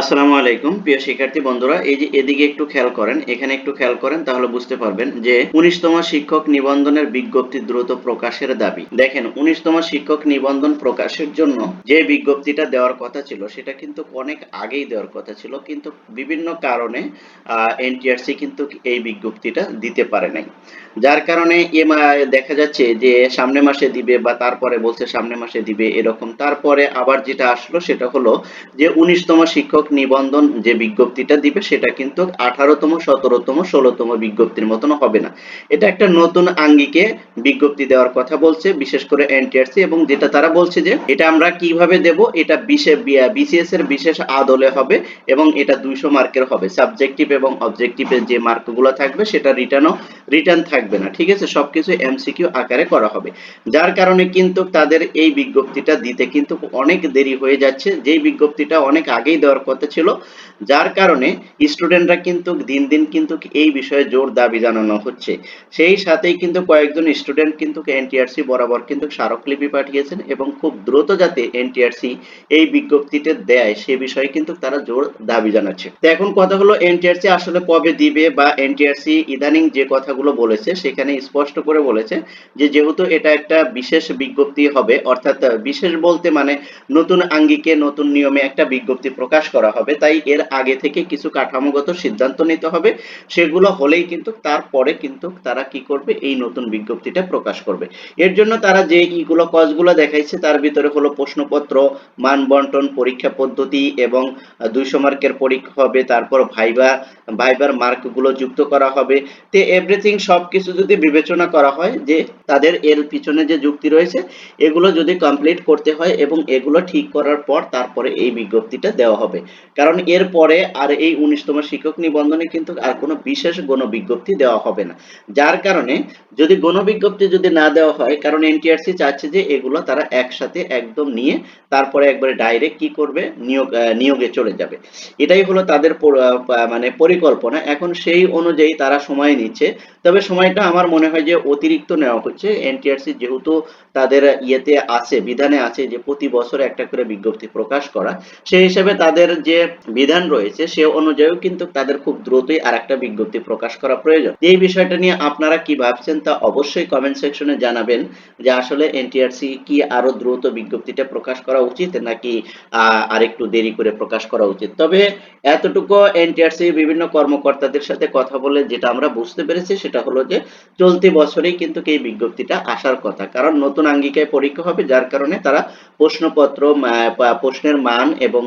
আসসালামু আলাইকুম, প্রিয় শিক্ষার্থী বন্ধুরা, এই যে এদিকে একটু খেয়াল করেন, এখানে একটু খেয়াল করেন, তাহলে বুঝতে পারবেন যে উনিশতম শিক্ষক নিবন্ধনের বিজ্ঞপ্তি দ্রুত প্রকাশের দাবি। দেখেন, উনিশতম শিক্ষক নিবন্ধন প্রকাশের জন্য যে বিজ্ঞপ্তিটা দেওয়ার কথা ছিল, সেটা কিন্তু অনেক আগেই দেওয়ার কথা ছিল, কিন্তু বিভিন্ন কারণে এনটিআরসি কিন্তু এই বিজ্ঞপ্তিটা দিতে পারে নাই। যার কারণে দেখা যাচ্ছে যে সামনে মাসে দিবে বা তারপরে বলছে সামনে মাসে দিবে এরকম। তারপরে আবার যেটা আসলো, সেটা হলো যে উনিশতম শিক্ষক নিবন্ধন যে বিজ্ঞপ্তিটা দিবে সেটা কিন্তু আঠারোতম, সতেরোতম, ষোলোতম বিজ্ঞপ্তির মতন হবে না। এটা একটা নতুন আঙ্গিকে বিজ্ঞপ্তি দেওয়ার কথা বলছে, বিশেষ করে এনটিআরসি এবং যেটা তারা বলছে যে এটা আমরা কীভাবে দেব, এটা বিসিএস এর বিশেষ আদলে হবে এবং এটা দুইশো মার্কের হবে। সাবজেক্টিভ এবং অবজেক্টিভের যে মার্কগুলো থাকবে সেটা রিটার্নও, রিটার্ন থাকবে না, ঠিক আছে? সবকিছু এমসিকিউ আকারে করা হবে। যার কারণে কিন্তু তাদের এই বিজ্ঞপ্তিটা দিতে কিন্তু অনেক দেরি হয়ে যাচ্ছে। যেই বিজ্ঞপ্তিটা অনেক আগেই দেওয়ার ছিল, যার কারণে স্টুডেন্টরা কিন্তু দিন দিন কিন্তু এই বিষয়ে জোর দাবি জানানো হচ্ছে। সেই সাথেই কিন্তু কয়েকজন স্টুডেন্ট কিন্তু এনটিআরসি বরাবর কিন্তু স্মারকলিপি পাঠিয়েছেন এবং খুব দ্রুত যাতে এনটিআরসি এই বিজ্ঞপ্তিটা দেয়, সে বিষয়ে কিন্তু তারা জোর দাবি জানাচ্ছে। তো এখন কথা হলো এনটিআরসি আসলে কবে দিবে বা এনটিআরসি ইদানিং যে কথাগুলো বলেছে, সেখানে স্পষ্ট করে বলেছে যে যেহেতু এটা একটা বিশেষ বিজ্ঞপ্তি হবে, অর্থাৎ বিশেষ বলতে মানে নতুন আঙ্গিকে, নতুন নিয়মে একটা বিজ্ঞপ্তি প্রকাশ করা হবে। তাই এর আগে থেকে কিছু কাঠামোগত সিদ্ধান্ত নিতে হবে। সেগুলো হলেই কিন্তু তারপরে কিন্তু তারা কি করবে? এই নতুন বিজ্ঞপ্তিটা প্রকাশ করবে। এর জন্য তারা যে ইগুলো কজগুলো দেখাইছে, তার ভিতরে হলো প্রশ্নপত্র মান বন্টন পরীক্ষা পদ্ধতি এবং দুইশো মার্কের পরীক্ষা হবে, তারপর ভাইবা ভাইবার মার্কগুলো যুক্ত করা হবে। তে এভরিথিং সবকিছু যদি বিবেচনা করা হয় যে তাদের এর পিছনে যে যুক্তি রয়েছে, এগুলো যদি কমপ্লিট করতে হয় এবং এগুলো ঠিক করার পর তারপরে এই বিজ্ঞপ্তিটা দেওয়া হবে। কারণ এর পরে আর এই উনিশতম শিক্ষক নিবন্ধনে কিন্তু আর কোনো বিশেষ গণ বিজ্ঞপ্তি দেওয়া হবে না। যার কারণে যদি গণ বিজ্ঞপ্তি যদি না দেওয়া হয়, কারণ এনটিআরসি চাচ্ছে যে এগুলো তারা একসাথে একদম নিয়ে তারপরে একবারে ডাইরেক্ট কি করবে, নিয়োগ নিয়োগে চলে যাবে। এটাই হলো তাদের মানে পরিকল্পনা। এখন সেই অনুযায়ী তারা সময় নিচ্ছে। তবে সময়টা আমার মনে হয় যে অতিরিক্ত নেওয়া হচ্ছে। এনটিআরসি যেহেতু তাদের ইয়েতে আছে, বিধানে আছে যে প্রতি বছর একটা করে বিজ্ঞপ্তি প্রকাশ করা, সেই হিসেবে তাদের যে বিধান রয়েছে, সে অনুযায়ীও কিন্তু তাদের খুব দ্রুতই আর একটা বিজ্ঞপ্তি প্রকাশ করা প্রয়োজন। এই বিষয়টা নিয়ে আপনারা কি ভাবছেন তা অবশ্যই কমেন্ট সেকশনে জানাবেন যে আসলে এনটিআরসি কি আরও দ্রুত বিজ্ঞপ্তিটা প্রকাশ করা উচিত নাকি আর একটু দেরি করে প্রকাশ করা উচিত? তবে এতটুকু এনটিআরসি বিভিন্ন কর্মকর্তাদের সাথে কথা বলে যেটা আমরা বুঝতে পেরেছি সেটা হলো যে চলতি বছরেই কিন্তু এই বিজ্ঞপ্তিটা আসার কথা। কারণ নতুন আঙ্গিকায় পরীক্ষা হবে, যার কারণে তারা প্রশ্নপত্র প্রশ্নের মান এবং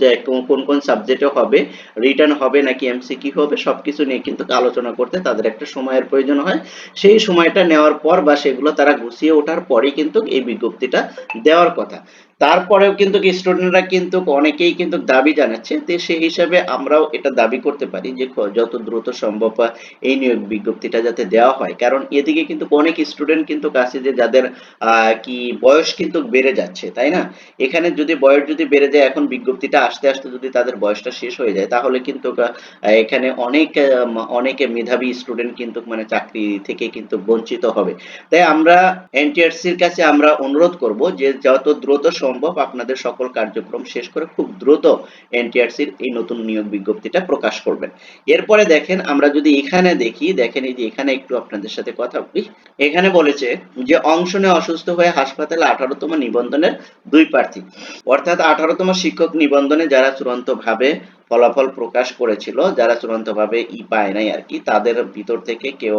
সাবজেক্ট কোন কোন সাবজেক্টে হবে রিটার্ন হবে নাকি এমসিকিউ হবে, সবকিছু নিয়ে কিন্তু আলোচনা করতে তাদের একটা সময়ের প্রয়োজন হয়। সেই সময়টা নেওয়ার পর বা সেগুলো তারা গুছিয়ে ওঠার পরেই কিন্তু এই বিজ্ঞপ্তিটা দেওয়ার কথা। তারপরেও কিন্তু স্টুডেন্টরা কিন্তু অনেকেই কিন্তু দাবি জানাচ্ছে তো সেই হিসাবে আমরাও এটা দাবি করতে পারি যে যত দ্রুত সম্ভব এই নিয়োগ বিজ্ঞপ্তিটা যাতে দেওয়া হয়। কারণ এদিকে কিন্তু অনেক স্টুডেন্ট কিন্তু কাছে যে যাদের কি বয়স কিন্তু বেড়ে যাচ্ছে, তাই না? এখানে যদি বয়স যদি বেড়ে যায়, এখন বিজ্ঞপ্তিটা আসতে আসতে যদি তাদের বয়সটা শেষ হয়ে যায়, তাহলে কিন্তু এখানে অনেক অনেকে মেধাবী স্টুডেন্ট কিন্তু মানে চাকরি থেকে কিন্তু বঞ্চিত হবে। তাই আমরা এনটিআরসির কাছে আমরা অনুরোধ করব যে যত দ্রুত আপনাদের সকল কার্যক্রম শেষ করে খুব দ্রুত এনটিআরসির এই নতুন নিয়োগ বিজ্ঞপ্তিটা প্রকাশ করবেন। এরপরে দেখেন, আমরা যদি এখানে দেখি, দেখেন এই যে এখানে একটু আপনাদের সাথে কথা বলি। এখানে বলেছে যে অংশ নিয়ে অসুস্থ হয়ে হাসপাতালে আঠারোতম নিবন্ধনের দুই প্রার্থী। অর্থাৎ আঠারোতম শিক্ষক নিবন্ধনে যারা চূড়ান্ত ভাবে ফলাফল প্রকাশ করেছিল, যারা চূড়ান্তভাবে ই পায় নাই আর কি, তাদের ভিতর থেকে কেউ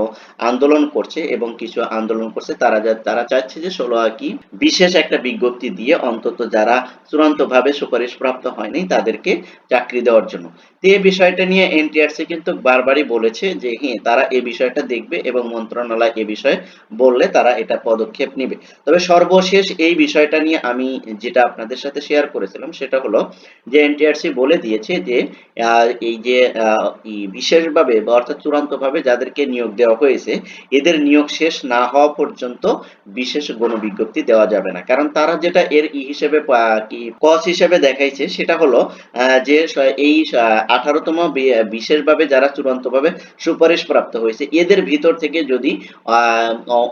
আন্দোলন করছে এবং কিছু আন্দোলন করছে, তারা তারা চাচ্ছে যে ষোলো কি বিশেষ একটা বিজ্ঞপ্তি দিয়ে অন্তত যারা চূড়ান্তভাবে সুপারিশ প্রাপ্ত হয়নি, তাদেরকে চাকরি দেওয়ার জন্য। তো এই বিষয়টা নিয়ে এনটিআরসি কিন্তু বারবারই বলেছে যে হ্যাঁ তারা এই বিষয়টা দেখবে এবং মন্ত্রণালয় এ বিষয়ে বললে তারা এটা পদক্ষেপ নেবে। তবে সর্বশেষ এই বিষয়টা নিয়ে আমি যেটা আপনাদের সাথে শেয়ার করেছিলাম, সেটা হলো যে এনটিআরসি বলে দিয়েছে যে এই যে বিশেষভাবে বা অর্থাৎ চূড়ান্তভাবে যাদেরকে নিয়োগ দেওয়া হয়েছে, এদের নিয়োগ শেষ না হওয়া পর্যন্ত বিশেষ গণবিজ্ঞপ্তি দেওয়া যাবে না। কারণ তারা যেটা এর ই হিসেবে কস হিসেবে দেখাইছে সেটা হলো যে এই আঠারোতম বিশেষভাবে যারা চূড়ান্তভাবে সুপারিশ প্রাপ্ত হয়েছে, এদের ভিতর থেকে যদি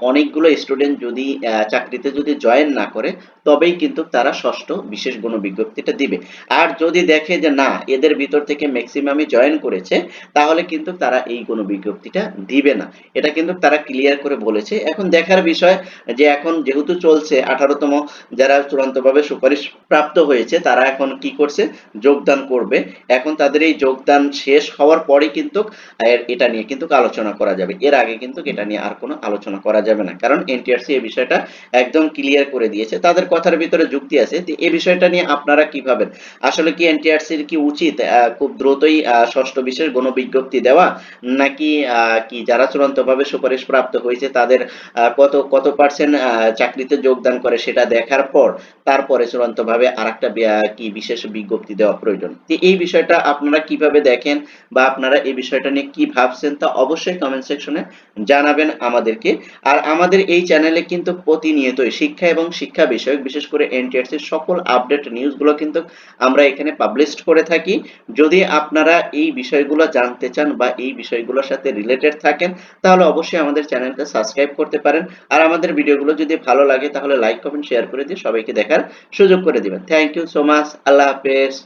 অনেকগুলো স্টুডেন্ট যদি চাকরিতে যদি জয়েন না করে, তবেই কিন্তু তারা ষষ্ঠ বিশেষ গণবিজ্ঞপ্তিটা দিবে। আর যদি দেখে যে না, এদের ভিতর থেকে ম্যাক্সিমামই জয়েন করেছে, তাহলে কিন্তু তারা এই কোনো বিজ্ঞপ্তিটা দিবে না। এটা কিন্তু তারা ক্লিয়ার করে বলেছে। এখন দেখার বিষয় যে এখন যেহেতু চলছে, আঠারোতম যারা চূড়ান্তভাবে সুপারিশ প্রাপ্ত হয়েছে, তারা এখন কি করছে? যোগদান করবে। এখন তাদের এই যোগদান শেষ হওয়ার পরে কিন্তু এটা নিয়ে কিন্তু আলোচনা করা যাবে। এর আগে কিন্তু এটা নিয়ে আর কোনো আলোচনা করা যাবে না। কারণ এনটিআরসি এই বিষয়টা একদম ক্লিয়ার করে দিয়েছে। তাদের কথার ভিতরে যুক্তি আছে। এই বিষয়টা নিয়ে আপনারা কি ভাবেন? আসলে কি এনটিআরসির কি উচিত খুব দ্রুতই ষষ্ঠ বিশেষ গণবিজ্ঞপ্তি দেওয়া নাকি কি যারা চূড়ান্তভাবে সুপারিশ প্রাপ্ত হয়েছে তাদের কত কত পার্সেন্ট চাকরিতে যোগদান করে সেটা দেখার পর তারপরে চূড়ান্তভাবে আর একটা কি বিশেষ বিজ্ঞপ্তি দেওয়া প্রয়োজন। এই বিষয়টা আপনারা কীভাবে দেখেন বা আপনারা এই বিষয়টা নিয়ে কি ভাবছেন তা অবশ্যই কমেন্ট সেকশনে জানাবেন আমাদেরকে। আর আমাদের এই চ্যানেলে কিন্তু প্রতিনিয়তই শিক্ষা এবং শিক্ষা বিষয়ক, বিশেষ করে এনটিআরসির সকল আপডেট নিউজগুলো কিন্তু আমরা এখানে পাবলিশ করে থাকি। যদি আপনারা এই বিষয়গুলো জানতে চান বা এই বিষয়গুলোর সাথে রিলেটেড থাকেন, তাহলে অবশ্যই আমাদের চ্যানেলটা সাবস্ক্রাইব করতে পারেন। আর আমাদের ভিডিওগুলো যদি ভালো লাগে, তাহলে লাইক কমেন্ট শেয়ার করে দিয়ে সবাইকে দেখার সুযোগ করে দিবেন। থ্যাংক ইউ সো মাচ আল্লাহ হাফেজ।